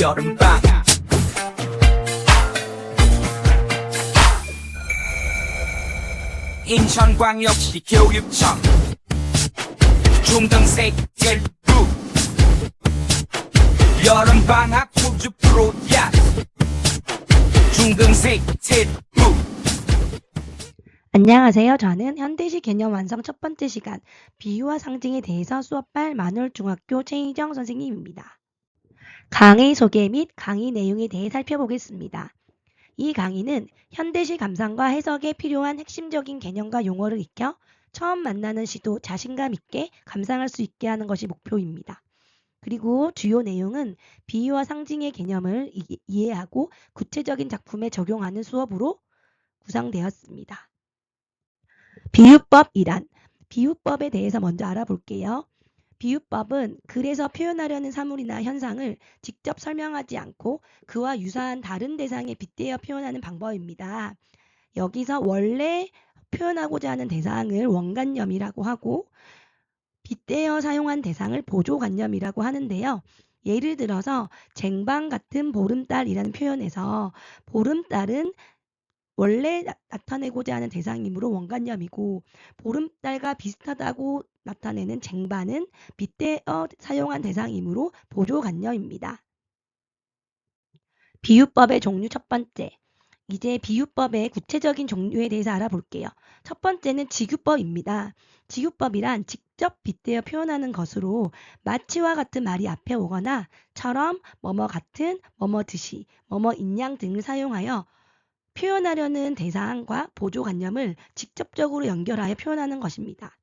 여름방학 인천광역시 교육청. 중등생 젤부 여름방학 우주 프로야. 중등생 젤부 안녕하세요. 저는 현대시 개념 완성 첫 번째 시간. 비유와 상징에 대해서 수업할 만월중학교 최희정 선생님입니다. 강의 소개 및 강의 내용에 대해 살펴보겠습니다. 이 강의는 현대시 감상과 해석에 필요한 핵심적인 개념과 용어를 익혀 처음 만나는 시도 자신감 있게 감상할 수 있게 하는 것이 목표입니다. 그리고 주요 내용은 비유와 상징의 개념을 이- 이해하고 구체적인 작품에 적용하는 수업으로 구성되었습니다. 비유법이란 비유법에 대해서 먼저 알아볼게요. 비유법은 글에서 표현하려는 사물이나 현상을 직접 설명하지 않고 그와 유사한 다른 대상에 빗대어 표현하는 방법입니다. 여기서 원래 표현하고자 하는 대상을 원관념이라고 하고 빗대어 사용한 대상을 보조관념이라고 하는데요. 예를 들어서 쟁반 같은 보름달이라는 표현에서 보름달은 원래 나, 나타내고자 하는 대상이므로 원관념이고 보름달과 비슷하다고 나타내는 쟁반은 빗대어 사용한 대상이므로 보조관념입니다. 비유법의 종류 첫 번째. 이제 비유법의 구체적인 종류에 대해서 알아볼게요. 첫 번째는 직유법입니다. 직유법이란 직접 빗대어 표현하는 것으로 마치와 같은 말이 앞에 오거나 처럼 뭐뭐 같은 뭐뭐 듯이 뭐뭐 인양 등을 사용하여 표현하려는 대상과 보조관념을 직접적으로 연결하여 표현하는 것입니다.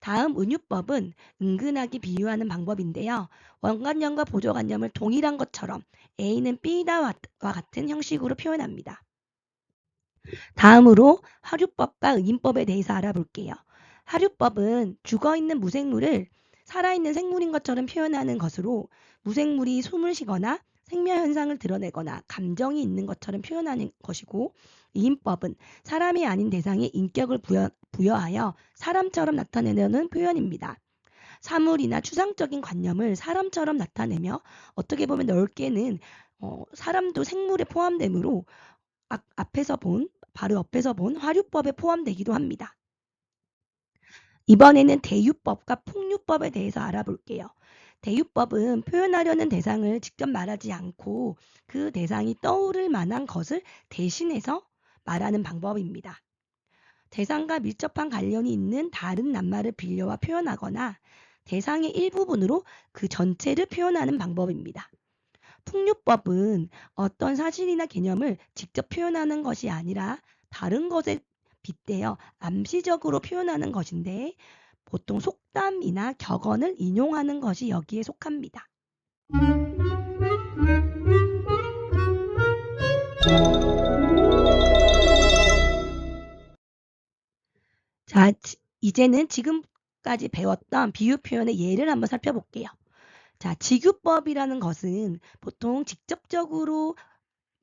다음 은유법은 은근하게 비유하는 방법인데요. 원관념과 보조관념을 동일한 것처럼 A는 B다와 같은 형식으로 표현합니다. 다음으로 하류법과 의인법에 대해서 알아볼게요. 하류법은 죽어있는 무생물을 살아있는 생물인 것처럼 표현하는 것으로 무생물이 숨을 쉬거나 생명 현상을 드러내거나 감정이 있는 것처럼 표현하는 것이고 이인법은 사람이 아닌 대상에 인격을 부여, 부여하여 사람처럼 나타내려는 표현입니다. 사물이나 추상적인 관념을 사람처럼 나타내며 어떻게 보면 넓게는 어, 사람도 생물에 포함되므로 앞, 앞에서 본 바로 옆에서 본 화류법에 포함되기도 합니다. 이번에는 대유법과 풍류법에 대해서 알아볼게요. 대유법은 표현하려는 대상을 직접 말하지 않고 그 대상이 떠오를 만한 것을 대신해서 말하는 방법입니다. 대상과 밀접한 관련이 있는 다른 낱말을 빌려와 표현하거나 대상의 일부분으로 그 전체를 표현하는 방법입니다. 풍류법은 어떤 사실이나 개념을 직접 표현하는 것이 아니라 다른 것에 빗대어 암시적으로 표현하는 것인데 보통 속담이나 격언을 인용하는 것이 여기에 속합니다. 자, 지- 이제는 지금까지 배웠던 비유 표현의 예를 한번 살펴볼게요. 자, 직유법이라는 것은 보통 직접적으로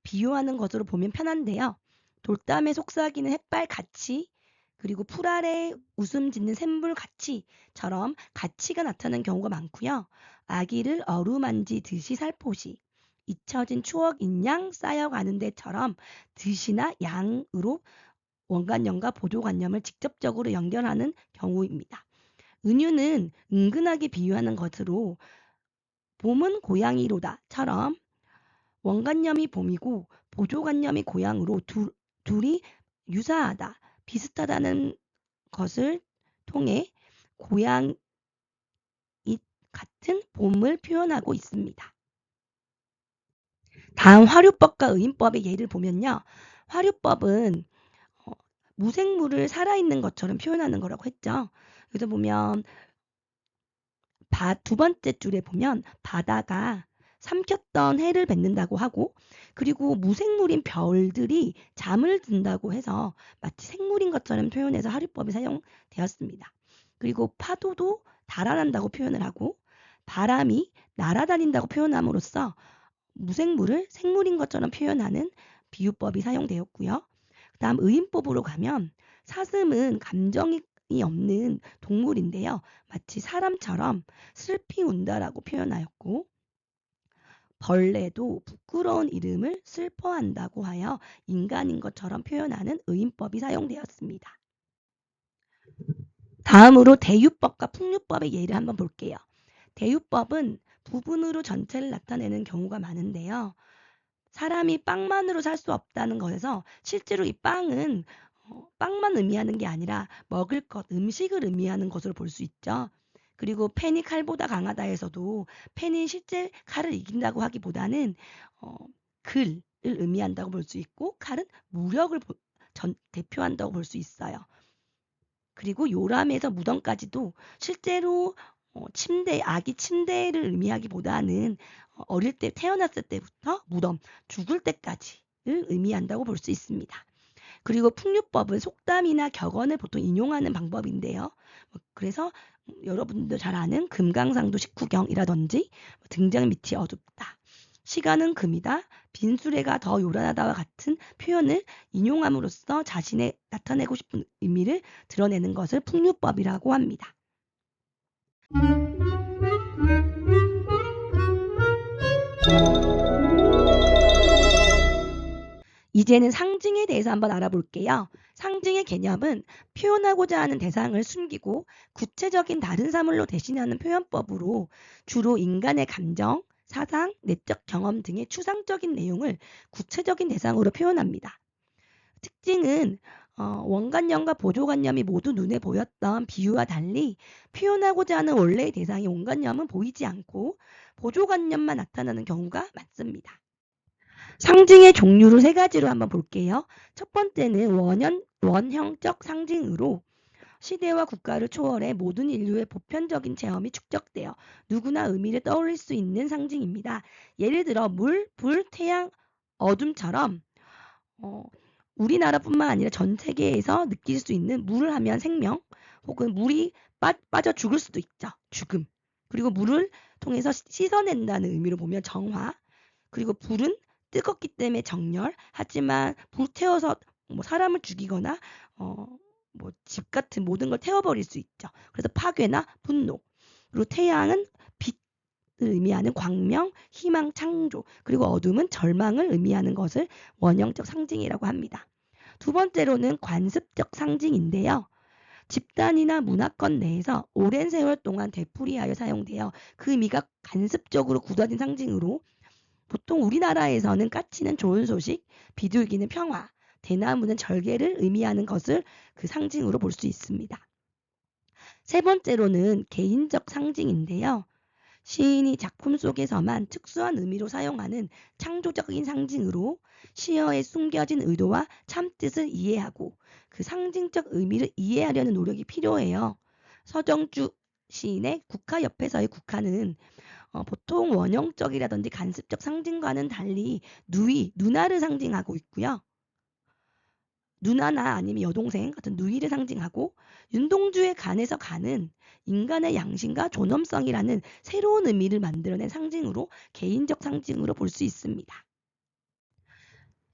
비유하는 것으로 보면 편한데요. 돌담에 속삭이는 햇발 같이 그리고 풀 아래 웃음 짓는 샘물 같이처럼 가치가 나타나는 경우가 많고요. 아기를 어루만지듯이 살포시 잊혀진 추억 인양 쌓여가는 데처럼 듯이나 양으로 원관념과 보조관념을 직접적으로 연결하는 경우입니다. 은유는 은근하게 비유하는 것으로 봄은 고양이로다처럼 원관념이 봄이고 보조관념이 고양으로 둘, 둘이 유사하다, 비슷하다는 것을 통해 고양이 같은 봄을 표현하고 있습니다. 다음 화류법과 의인법의 예를 보면요. 화류법은 어, 무생물을 살아있는 것처럼 표현하는 거라고 했죠. 그래서 보면 바, 두 번째 줄에 보면 바다가 삼켰던 해를 뱉는다고 하고 그리고 무생물인 별들이 잠을 든다고 해서 마치 생물인 것처럼 표현해서 하류법이 사용되었습니다. 그리고 파도도 달아난다고 표현을 하고 바람이 날아다닌다고 표현함으로써 무생물을 생물인 것처럼 표현하는 비유법이 사용되었고요. 그 다음 의인법으로 가면 사슴은 감정이 없는 동물인데요. 마치 사람처럼 슬피 운다라고 표현하였고 벌레도 부끄러운 이름을 슬퍼한다고 하여 인간인 것처럼 표현하는 의인법이 사용되었습니다. 다음으로 대유법과 풍류법의 예를 한번 볼게요. 대유법은 부분으로 전체를 나타내는 경우가 많은데요. 사람이 빵만으로 살 수 없다는 것에서 실제로 이 빵은 어, 빵만 의미하는 게 아니라 먹을 것, 음식을 의미하는 것으로 볼 수 있죠. 그리고 펜이 칼보다 강하다에서도 펜이 실제 칼을 이긴다고 하기보다는 어, 글을 의미한다고 볼 수 있고 칼은 무력을 보- 전- 대표한다고 볼 수 있어요. 그리고 요람에서 무덤까지도 실제로 어, 침대, 아기 침대를 의미하기보다는 어, 어릴 때 태어났을 때부터 무덤, 죽을 때까지를 의미한다고 볼 수 있습니다. 그리고 풍류법은 속담이나 격언을 보통 인용하는 방법인데요. 뭐 그래서 여러분도 잘 아는 금강상도 식후경이라든지 등장 밑이 어둡다. 시간은 금이다. 빈수레가 더 요란하다와 같은 표현을 인용함으로써 자신의 나타내고 싶은 의미를 드러내는 것을 풍류법이라고 합니다. 이제는 상징에 대해서 한번 알아볼게요. 상징의 개념은 표현하고자 하는 대상을 숨기고 구체적인 다른 사물로 대신하는 표현법으로 주로 인간의 감정, 사상, 내적 경험 등의 추상적인 내용을 구체적인 대상으로 표현합니다. 특징은 어, 원관념과 보조관념이 모두 눈에 보였던 비유와 달리 표현하고자 하는 원래의 대상이 원관념은 보이지 않고 보조관념만 나타나는 경우가 많습니다. 상징의 종류를 세 가지로 한번 볼게요. 첫 번째는 원형, 원형적 상징으로 시대와 국가를 초월해 모든 인류의 보편적인 체험이 축적되어 누구나 의미를 떠올릴 수 있는 상징입니다. 예를 들어 물, 불, 태양, 어둠처럼 어, 우리나라뿐만 아니라 전 세계에서 느낄 수 있는 물을 하면 생명 혹은 물이 빠, 빠져 죽을 수도 있죠. 죽음. 그리고 물을 통해서 씻- 씻어낸다는 의미로 보면 정화. 그리고 불은 뜨겁기 때문에 정열. 하지만 불태워서 뭐 사람을 죽이거나 어, 뭐 집 같은 모든 걸 태워버릴 수 있죠. 그래서 파괴나 분노. 그리고 태양은 빛을 의미하는 광명, 희망, 창조. 그리고 어둠은 절망을 의미하는 것을 원형적 상징이라고 합니다. 두 번째로는 관습적 상징인데요. 집단이나 문화권 내에서 오랜 세월 동안 되풀이하여 사용되어 그 의미가 간습적으로 굳어진 상징으로 보통 우리나라에서는 까치는 좋은 소식, 비둘기는 평화, 대나무는 절개를 의미하는 것을 그 상징으로 볼 수 있습니다. 세 번째로는 개인적 상징인데요. 시인이 작품 속에서만 특수한 의미로 사용하는 창조적인 상징으로 시어에 숨겨진 의도와 참뜻을 이해하고 그 상징적 의미를 이해하려는 노력이 필요해요. 서정주 시인의 국화 옆에서의 국화는 어, 보통 원형적이라든지 간습적 상징과는 달리 누이, 누나를 상징하고 있고요. 누나나 아니면 여동생 같은 누이를 상징하고 윤동주의 간에서 간은 인간의 양심과 존엄성이라는 새로운 의미를 만들어낸 상징으로 개인적 상징으로 볼 수 있습니다.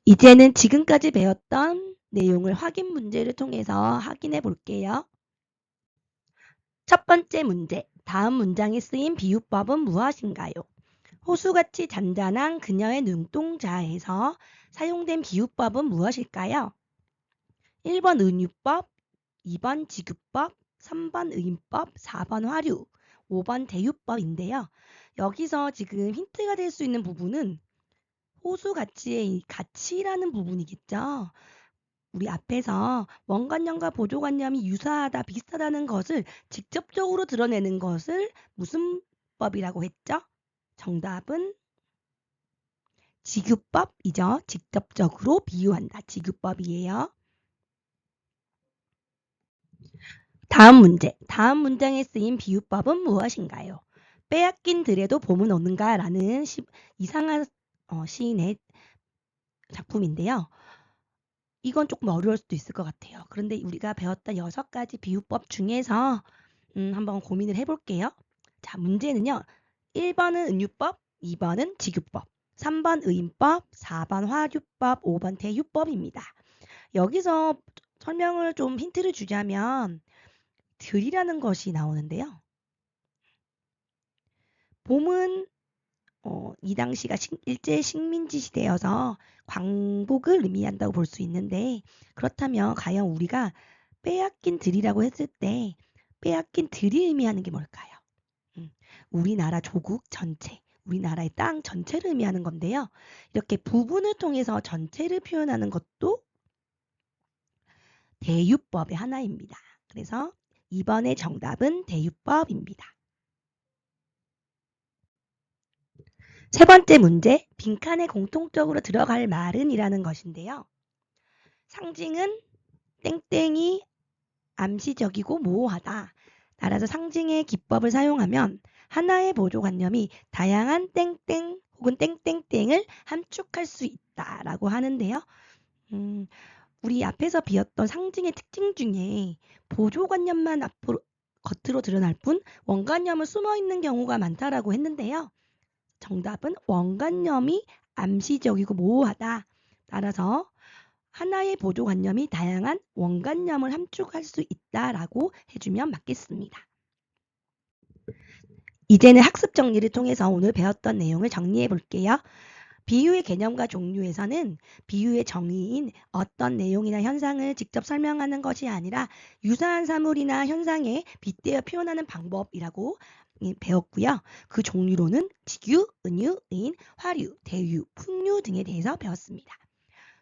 이제는 지금까지 배웠던 내용을 확인 문제를 통해서 확인해 볼게요. 첫 번째 문제. 다음 문장에 쓰인 비유법은 무엇인가요? 호수같이 잔잔한 그녀의 눈동자에서 사용된 비유법은 무엇일까요? 1번 은유법, 2번 지급법, 3번 의인법, 4번 화류, 5번 대유법인데요. 여기서 지금 힌트가 될 수 있는 부분은 호수 가치의 이 가치라는 부분이겠죠. 우리 앞에서 원관념과 보조관념이 유사하다, 비슷하다는 것을 직접적으로 드러내는 것을 무슨 법이라고 했죠? 정답은 지급법이죠. 직접적으로 비유한다. 지급법이에요. 다음 문제. 다음 문장에 쓰인 비유법은 무엇인가요? 빼앗긴 들에도 봄은 오는가? 라는 시, 이상한 어, 시인의 작품인데요. 이건 조금 어려울 수도 있을 것 같아요. 그런데 우리가 배웠던 여섯 가지 비유법 중에서 음, 한번 고민을 해볼게요. 자, 문제는요. 1번은 은유법, 2번은 지규법, 3번 의인법, 4번 화유법, 5번 대유법입니다. 여기서 설명을 좀 힌트를 주자면 들이라는 것이 나오는데요. 봄은 어, 이 당시가 식- 일제 식민지 시대여서 광복을 의미한다고 볼 수 있는데 그렇다면 과연 우리가 빼앗긴 들이라고 했을 때 빼앗긴 들이 의미하는 게 뭘까요? 음, 우리나라 조국 전체, 우리나라의 땅 전체를 의미하는 건데요. 이렇게 부분을 통해서 전체를 표현하는 것도 대유법의 하나입니다. 그래서 이번의 정답은 대유법입니다. 세 번째 문제, 빈칸에 공통적으로 들어갈 말은 이라는 것인데요. 상징은 땡땡이 암시적이고 모호하다. 따라서 상징의 기법을 사용하면 하나의 보조관념이 다양한 땡땡 혹은 땡땡땡을 함축할 수 있다라고 하는데요. 음, 우리 앞에서 비었던 상징의 특징 중에 보조관념만 앞으로 겉으로 드러날 뿐 원관념은 숨어 있는 경우가 많다라고 했는데요. 정답은 원관념이 암시적이고 모호하다. 따라서 하나의 보조관념이 다양한 원관념을 함축할 수 있다라고 해주면 맞겠습니다. 이제는 학습 정리를 통해서 오늘 배웠던 내용을 정리해 볼게요. 비유의 개념과 종류에서는 비유의 정의인 어떤 내용이나 현상을 직접 설명하는 것이 아니라 유사한 사물이나 현상에 빗대어 표현하는 방법이라고 예, 배웠고요. 그 종류로는 직유, 은유, 인, 화류, 대유, 풍류 등에 대해서 배웠습니다.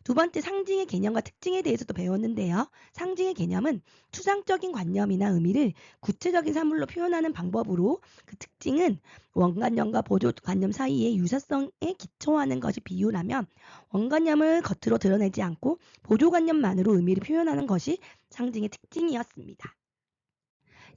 두 번째 상징의 개념과 특징에 대해서도 배웠는데요. 상징의 개념은 추상적인 관념이나 의미를 구체적인 사물로 표현하는 방법으로 그 특징은 원관념과 보조관념 사이의 유사성에 기초하는 것이 비유라면 원관념을 겉으로 드러내지 않고 보조관념만으로 의미를 표현하는 것이 상징의 특징이었습니다.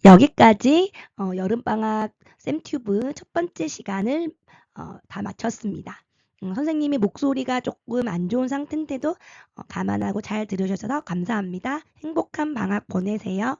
여기까지 어, 여름방학 쌤튜브 첫 번째 시간을 어, 다 마쳤습니다. 음, 선생님의 목소리가 조금 안 좋은 상태인데도 어, 감안하고 잘 들으셔서 감사합니다. 행복한 방학 보내세요.